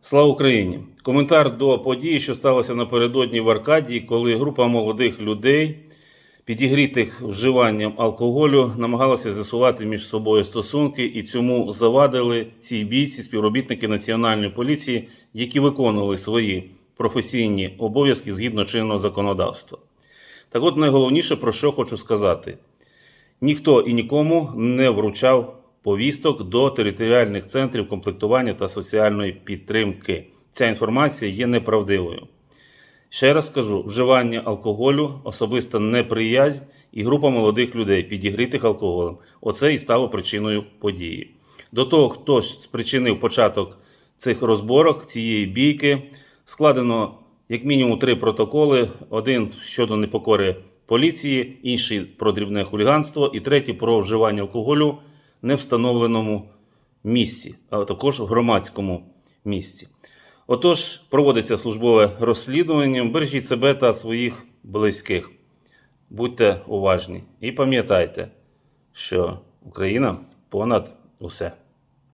Слава Україні! Коментар до події, що сталося напередодні в Аркадії, коли група молодих людей, підігрітих вживанням алкоголю, намагалася з'ясувати між собою стосунки і цьому завадили ці бійці, співробітники Національної поліції, які виконували свої професійні обов'язки згідно чинного законодавства. Так от найголовніше, про що хочу сказати: ніхто і нікому не вручав повісток до територіальних центрів комплектування та соціальної підтримки. Ця інформація є неправдивою. Ще раз скажу: вживання алкоголю, особиста неприязнь і група молодих людей, підігрітих алкоголем. Оце і стало причиною події. До того, хто спричинив початок цих розборок, цієї бійки, складено як мінімум три протоколи: один щодо непокори поліції, інший про дрібне хуліганство, і третій про вживання алкоголю невстановленому місці, а також в громадському місці. Отож, проводиться службове розслідування. Бережіть себе та своїх близьких. Будьте уважні і пам'ятайте, що Україна понад усе.